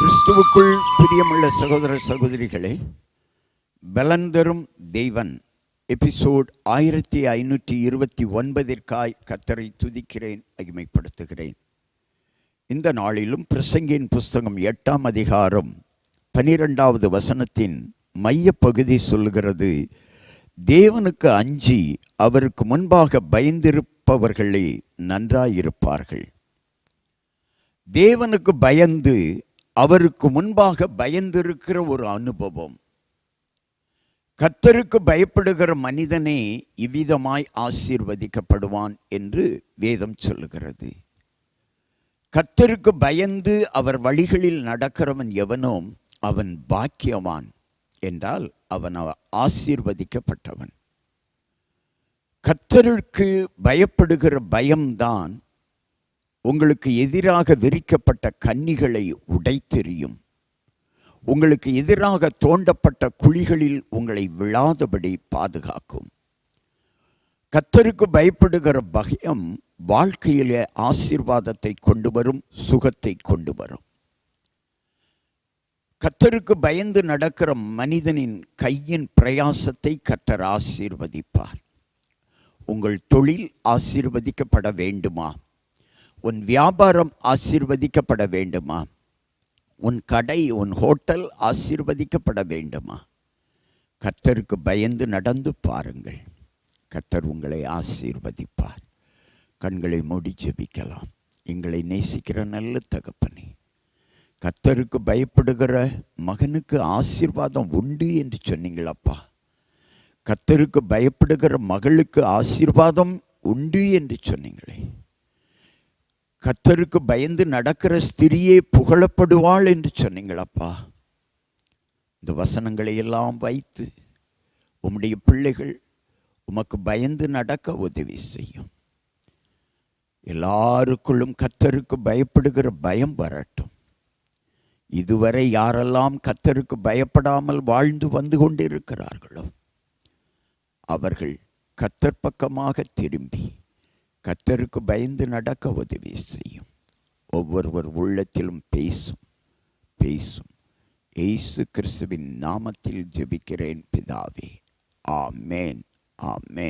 கிறிஸ்துவுக்குள் பிரியமுள்ள சகோதர சகோதரிகளே பலந்தரும் தெய்வன். எபிசோட் ஆயிரத்தி ஐநூற்றி இருபத்தி ஒன்பதிற்காய் கத்தரை துதிக்கிறேன் அகிமைப்படுத்துகிறேன் இந்த நாளிலும் பிரசங்கின் புஸ்தகம் எட்டாம் அதிகாரம் பனிரெண்டாவது வசனத்தின் மையப்பகுதி சொல்கிறது தேவனுக்கு அஞ்சி அவருக்கு முன்பாக பயந்திருப்பவர்களே நன்றாயிருப்பார்கள். தேவனுக்கு பயந்து அவருக்கு முன்பாக பயந்திருக்கிற ஒரு அனுபவம். கத்தருக்கு பயப்படுகிற மனிதனே இவ்விதமாய் ஆசீர்வதிக்கப்படுவான் என்று வேதம் சொல்லுகிறது. கத்தருக்கு பயந்து அவர் வழிகளில் நடக்கிறவன் எவனோ அவன் பாக்கியவான் என்றால் அவன் அவ- ஆசீர்வதிக்கப்பட்டவன். கத்தருக்கு பயப்படுகிற பயம்தான் உங்களுக்கு எதிராக விரிக்கப்பட்ட கன்னிகளை உடைத்தெறியும். உங்களுக்கு எதிராக தோண்டப்பட்ட குழிகளில் உங்களை விழாதபடி பாதுகாக்கும். கத்தருக்கு பயப்படுகிற பயம் வாழ்க்கையிலே ஆசீர்வாதத்தை கொண்டு வரும் சுகத்தை கொண்டு வரும். கத்தருக்கு பயந்து நடக்கிற மனிதனின் கையின் பிரயாசத்தை கத்தர் ஆசீர்வதிப்பார். உங்கள் தொழில் ஆசீர்வதிக்கப்பட வேண்டுமா? உன் வியாபாரம் ஆசீர்வதிக்கப்பட வேண்டுமா? உன் கடை உன் ஹோட்டல் ஆசீர்வதிக்கப்பட வேண்டுமா? கர்த்தருக்கு பயந்து நடந்து பாருங்கள். கர்த்தர் உங்களை ஆசீர்வதிப்பார். கண்களை மூடி ஜெபிக்கலாம். எங்களை நேசிக்கிற நல்ல தகப்பனே கர்த்தருக்கு பயப்படுகிற மகனுக்கு ஆசீர்வாதம் உண்டு என்று சொன்னீங்களப்பா கர்த்தருக்கு பயப்படுகிற மகளுக்கு ஆசீர்வாதம் உண்டு என்று சொன்னீங்களே. கத்தருக்கு பயந்து நடக்கிற ஸ்திரியே புகழப்படுவாள் என்று சொன்னீங்களப்பா இந்த வசனங்களை எல்லாம் வைத்து உம்முடைய பிள்ளைகள் உமக்கு பயந்து நடக்க உதவி செய்யும். எல்லாருக்குள்ளும் கத்தருக்கு பயப்படுகிற பயம் வரட்டும். இதுவரை யாரெல்லாம் கத்தருக்கு பயப்படாமல் வாழ்ந்து வந்து கொண்டிருக்கிறார்களோ அவர்கள் கத்தர் பக்கமாக திரும்பி கர்த்தருக்கு பயந்து நடக்க உதவி செய்யும். ஒவ்வொருவர் உள்ளத்திலும் பேசும் பேசும். ஏசு கிறிஸ்துவின் நாமத்தில் ஜெபிக்கிறேன் பிதாவே. ஆமேன் ஆமேன்.